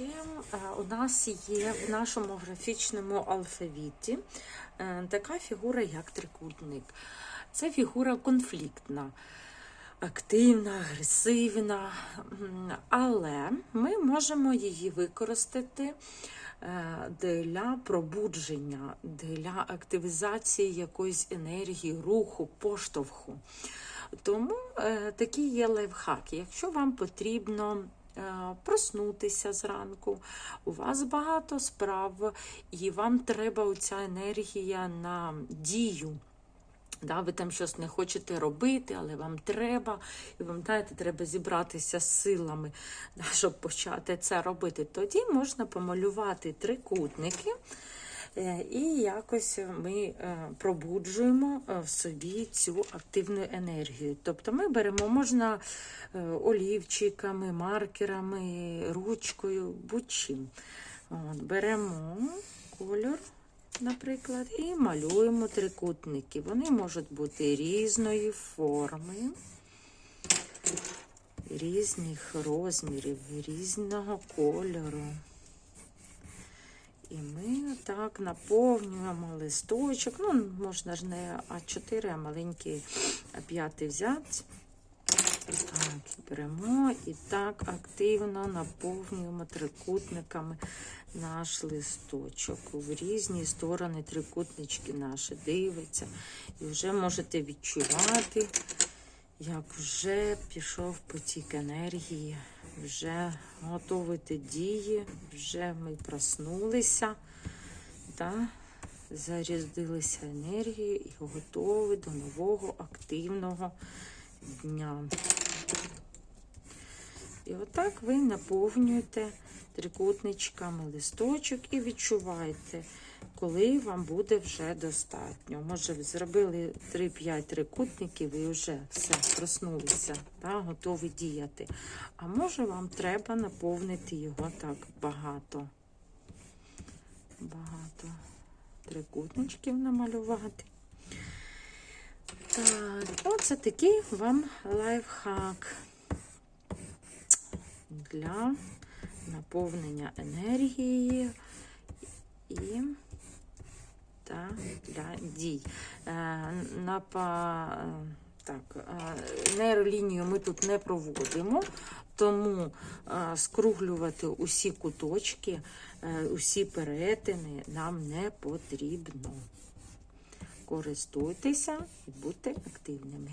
Ще у нас є в нашому графічному алфавіті е, така фігура, як трикутник. Це фігура конфліктна, активна, агресивна, але ми можемо її використати е, для пробудження, для активізації якоїсь енергії, руху, поштовху. Тому е, такий є лайфхак. Якщо вам потрібно проснутися зранку, у вас багато справ, і вам треба оця енергія на дію. Да, ви там щось не хочете робити, але вам треба, і вам знаєте, треба зібратися з силами, да, щоб почати це робити. Тоді можна помалювати трикутники, е, і якось ми е, пробуджуємо е, в собі цю активну енергію. Тобто ми беремо, можна е, олівчиками, маркерами, ручкою, будь-чим. Беремо кольор наприклад, і малюємо трикутники. Вони можуть бути різної форми, різних розмірів, різного кольору. І ми так наповнюємо листочок. Ну, можна ж не А4, а маленький А5 взяти. Так, беремо і так активно наповнюємо трикутниками наш листочок. В різні сторони трикутнички наші дивиться. І вже можете відчувати, як вже пішов потік енергії, вже готовити дії, вже ми проснулися, да? зарядилися енергією і готові до нового активного дня. І отак ви наповнюєте трикутничками листочок і відчуваєте, коли вам буде вже достатньо. Може, ви зробили 3-5 трикутників і вже все, проснулися, да, готові діяти. А може, вам треба наповнити його так багато. Багато трикутничків намалювати. Так, оце такий вам лайфхак для наповнення енергії і та для дій. Е, на па, так, е, нейролінію ми тут не проводимо, тому е, скруглювати усі куточки, е, усі перетини нам не потрібно. Користуйтеся і будьте активними.